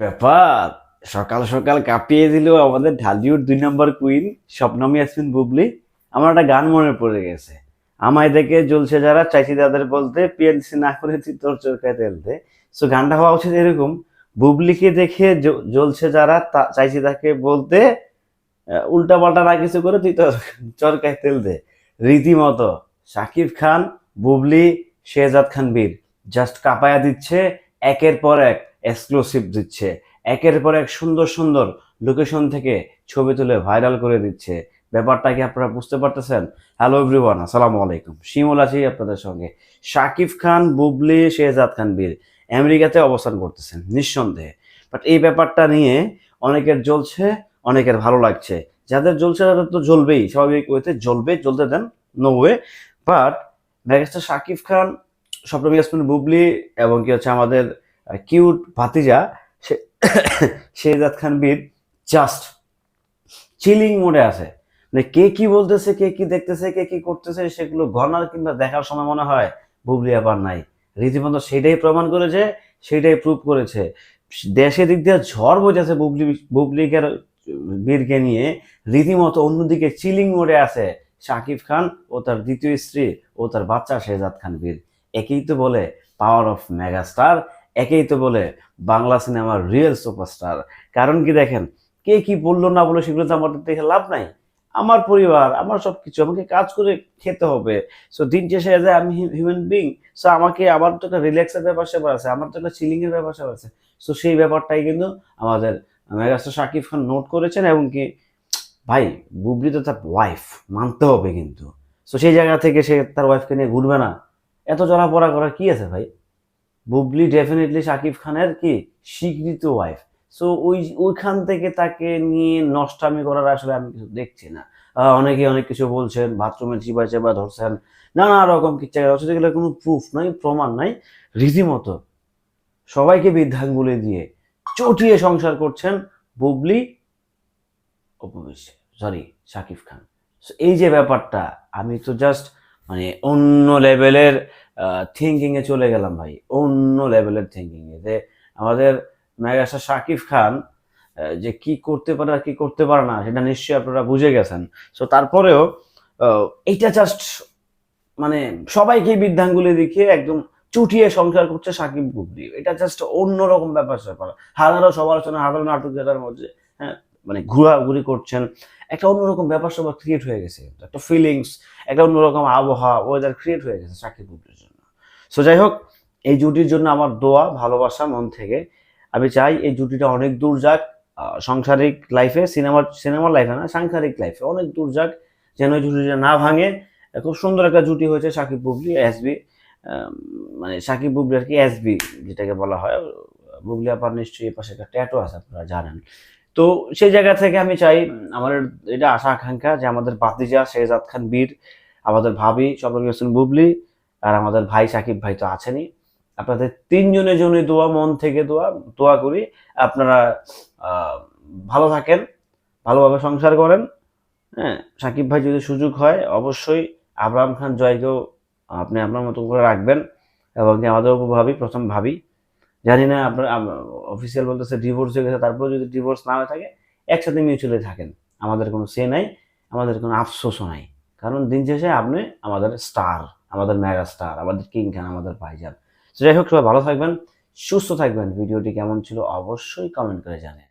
ব্যাপার, সকাল সকাল কাঁপিয়ে দিল আমাদের ঢালিউড দুই নম্বর কুইন স্বপ্নমী ইয়াসমিন বুবলি, আমার একটা গান মনে পড়ে গেছে। আমায় দেখে জ্বলছে যারা, চাইছি তাদের বলতে পিএনসি না করে তোর চোরকায় তেলতে সো গানটা হওয়া উচিত এরকম, বুবলিকে দেখে জ্বলছে যারা চাইছি তাকে বলতে উল্টা পাল্টা না কিছু করে তুই তোর চরকায় তেল দে। রীতিমতো শাকিব খান, বুবলি, শেহজাদ খান বীর জাস্ট কাপায়া দিচ্ছে, একের পর এক। এক্সক্লুসিভ দিচ্ছে। একের পর এক সুন্দর সুন্দর লোকেশন থেকে ছবি তুলে ভাইরাল করে দিচ্ছে। ব্যাপারটা কি আপনারা বুঝতে পারতেছেন? হ্যালো এভরিওয়ান আসসালামু আলাইকুম। শিমুল আছি আপনাদের সঙ্গে। শাকিব খান, বুবলি, শেহজাদ খান, বীর আমেরিকাতে অবস্থান করতেছেন, নিঃসন্দেহে। বাট এই ব্যাপারটা নিয়ে অনেকের জ্বলছে, অনেকের ভালো লাগছে। যাদের জ্বলছে তাদের তো জ্বলবেই, স্বাভাবিক ওয়েতে জ্বলবে, জ্বলতে then no way but megastar Shakib Khan স্বপ্নম ইয়াসমিন বুবলি, এবং কি হচ্ছে আমাদের কিউট ভাতিজা শেহজাদ খান বীর জাস্ট চিলিং মোডে আছে। মানে কে কি বলতেছে, কে কি দেখতেছে, কে কি করতেছে, সেগুলো গণার কিংবা দেখার সময় মনে হয় বুবলি আবার নাই। রীতিমতো সেটাই প্রমাণ করেছে, সেটাই প্রুভ করেছে। দেশে দিক দিয়ে ঝড় বোঝাছে বুবলি বুবলিকে বীরকে নিয়ে। রীতিমতো অন্যদিকে চিলিং মোডে আছে শাকিব খান ও তার দ্বিতীয় স্ত্রী ও তার বাচ্চা শেহজাদ খান বীর। একেই তো বলে পাওয়ার অফ মেগাস্টার একেই তো বলে বাংলা সিনেমার রিয়েল সুপারস্টার কারণ কি দেখেন, কে কি বলল না বলে সেগুলো তো আমাদের দেখে লাভ নাই। আমার পরিবার, আমার সব কিছু আমাকে কাজ করে খেতে হবে। সো দিন শেষে যায় আমি হিউম্যান বিং সো আমাকে আমার তো একটা রিল্যাক্সের ব্যাপার স্যাপার আছে, আমার তো একটা চিলিং এর ব্যাপার স্যাপার আছে। সো সেই ব্যাপারটাই কিন্তু আমাদের মেগাস্টার শাকিব খান নোট করেছেন এবং কি, ভাই, বুবলি তো তার ওয়াইফ মানতে হবে কিন্তু। সো সেই জায়গা থেকে সে তার ওয়াইফকে নিয়ে ঘুরবে না। এত চলাপড়া করার কি আছে ভাই? বুবলি ডেফিনেটলি শাকিব খানের কি? স্বীকৃত ওয়াইফ সো ওই, ওইখান থেকে তাকে নিয়ে নষ্টামি করার আসলে আমি কিছু দেখছি না। অনেকে অনেক কিছু বলছেন বাথরুমে চিবা চেবা ধরছেন, নানা রকম কিচ্ছা হচ্ছে যেগুলো কোনো প্রুফ নাই, প্রমাণ নাই। রীতিমতো সবাইকে বৃদ্ধাঙ্গুলি দিয়ে চটিয়ে সংসার করছেন বুবলি অপবিশ্বাস সরি শাকিব খান। এই যে ব্যাপারটা, আমি তো জাস্ট মানে অন্য লেভেলের থিঙ্কিং এ চলে গেলাম ভাই, অন্য লেভেলের থিঙ্কিং এ। যে আমাদের মেগাস্টার শাকিব খান যে কি করতে পারে আর কি করতে পারে না, সেটা নিশ্চয়ই আপনারা বুঝে গেছেন। সো তারপরেও এইটা জাস্ট মানে সবাইকে বৃদ্ধাঙ্গুলি দেখিয়ে একদম চুটিয়ে সংসার করছে সাকিব বুবলি এটা জাস্ট অন্যরকম ব্যাপার স্যাপার। হাজারো সমালোচনা, হাজারো নাটক যেটার মধ্যে হ্যাঁ মানে ঘোরাঘুরি করছেন। একটা অন্যরকম ব্যাপার স্যাপার ক্রিয়েট হয়ে গেছে। একটা ফিলিংস একটা অন্যরকম আবহাওয়া ওয়েদার ক্রিয়েট হয়ে গেছে সাকিব বুবলির জন্য। সো যাই হোক এই জুটির জন্য আমার দোয়া, ভালোবাসা মন থেকে। আমি চাই এই জুটিটা অনেক দূর যাক সাংসারিক লাইফে সিনেমার সিনেমার লাইফে না, সাংসারিক লাইফে অনেক দূর যাক, যেন এই জুটিটা না ভাঙে। খুব সুন্দর একটা জুটি হয়েছে সাকিব বুবলি এসবি মানে সাকিব বুবলি আর কি এসবি যেটাকে বলা হয়। বুবলি আপার নিশ্চয়ই এই পাশে একটা ট্যাটু আছে, আপনারা জানেন। তো সেই জায়গা থেকে আমি চাই, আমার এটা আশা আকাঙ্ক্ষা যে আমাদের বাতিজা শেহজাদ খান বীর, আমাদের ভাবি হোসেন বুবলি আর আমাদের ভাই সাকিব ভাই তো আছেনই। আপনাদের তিনজনের জন্য দোয়া, মন থেকে দোয়া দোয়া করি আপনারা ভালো থাকেন, ভালোভাবে সংসার করেন। হ্যাঁ সাকিব ভাই যদি সুযোগ হয়, অবশ্যই আবরাম খান জয়কেও আপনি আপনার মতো করে রাখবেন এবং আমাদের উপর ভাবি, প্রথম ভাবি। জানি না আপনার অফিসিয়াল বলতেছে ডিভোর্স হয়ে গেছে তারপর যদি ডিভোর্স না হয়ে থাকে, একসাথে মিউচুয়ালি থাকেন। আমাদের কোনো সে নাই, আমাদের কোনো আফসোসও নাই। কারণ দিন শেষে আপনি আমাদের স্টার আমাদের মেগা স্টার আমাদের কিং খান, আমাদের ভাইজান। যাই হোক, সবাই ভালো থাকবেন, সুস্থ থাকবেন। ভিডিওটি কেমন ছিল অবশ্যই কমেন্ট করে জানেন